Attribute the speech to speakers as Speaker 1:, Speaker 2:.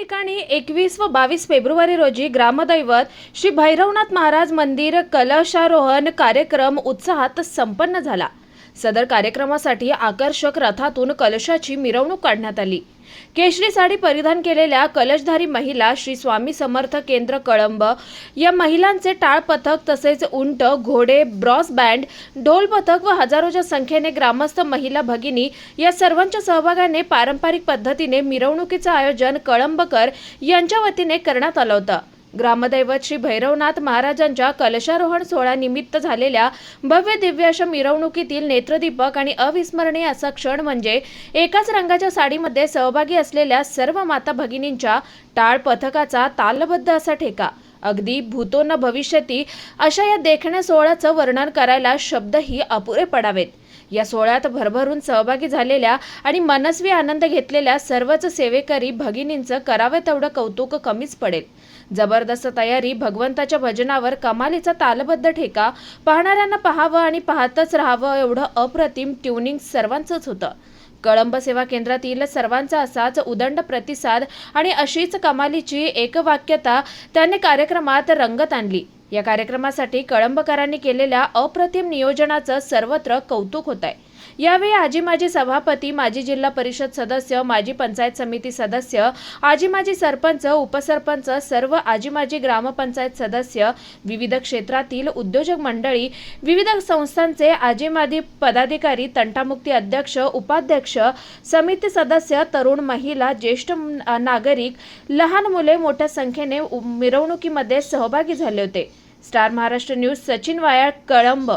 Speaker 1: ठिकाणी एकवीस व बावीस फेब्रुवारी रोजी ग्रामदैवत श्री भैरवनाथ महाराज मंदिर कलशारोहण कार्यक्रम उत्साहात संपन्न झाला. सदर कार्यक्रमासाठी आकर्षक रथातून कलशाची मिरवणूक काढण्यात आली. केशरी साडी परिधान केलेल्या कलशधारी महिला श्री स्वामी समर्थ केंद्र कळंब या महिलांचे टाळ पथक तसेच उंट घोडे ब्रॉस बँड ढोल पथक व हजारोच्या संख्येने ग्रामस्थ महिला भगिनी या सर्वांच्या सहभागाने पारंपरिक पद्धतीने मिरवणुकीचं आयोजन कळंबकर यांच्या वतीने करण्यात आलं होतं. ग्रामदैवत श्री भैरवनाथ महाराजांच्या कलशारोहण सोहळ्यानिमित्त झालेल्या भव्य दिव्य अशा मिरवणुकीतील नेत्रदीपक आणि अविस्मरणीय असा क्षण म्हणजे एकाच रंगाच्या साडीमध्ये सहभागी असलेल्या सर्व माता भगिनींच्या टाळ पथकाचा तालबद्ध असा ठेका. अगदी भूतो न भविष्यती अशा या देखण्या सोहळ्याचं वर्णन करायला शब्दही अपुरे पडावेत. या सोहळ्यात भरभरून सहभागी झालेल्या आणि मनस्वी आनंद घेतलेल्या सर्वच सेवेकरी भगिनींचं करावे तेवढं कौतुक कमीच पडेल. जबरदस्त तयारी भगवंताच्या भजनावर कमालीचा तालबद्ध ठेका पाहणाऱ्यांना पाहावं आणि पाहतच राहावं एवढं अप्रतिम ट्युनिंग सर्वांचंच होतं. कळंब सेवा केंद्रातील सर्वांचा असाच उदंड प्रतिसाद आणि अशीच कमालीची एकवाक्यता त्याने कार्यक्रमात रंगत आणली. या कार्यक्रमासाठी कळंबकरांनी केलेल्या अप्रतिम नियोजनाचं सर्वत्र कौतुक होत आहे. यावेळी आजी माजी सभापती माजी जिल्हा परिषद सदस्य माजी पंचायत समिती सदस्य आजी माजी सरपंच उपसरपंच सर्व आजी माजी ग्रामपंचायत सदस्य विविध क्षेत्रातील उद्योजक मंडळी विविध संस्थांचे आजी माजी पदाधिकारी तंटामुक्ती अध्यक्ष उपाध्यक्ष समिती सदस्य तरुण महिला ज्येष्ठ नागरिक लहान मुले मोठ्या संख्येने उ- मिरवणुकीमध्ये सहभागी झाले होते. Star Maharashtra news Sachin Vayal Kalamb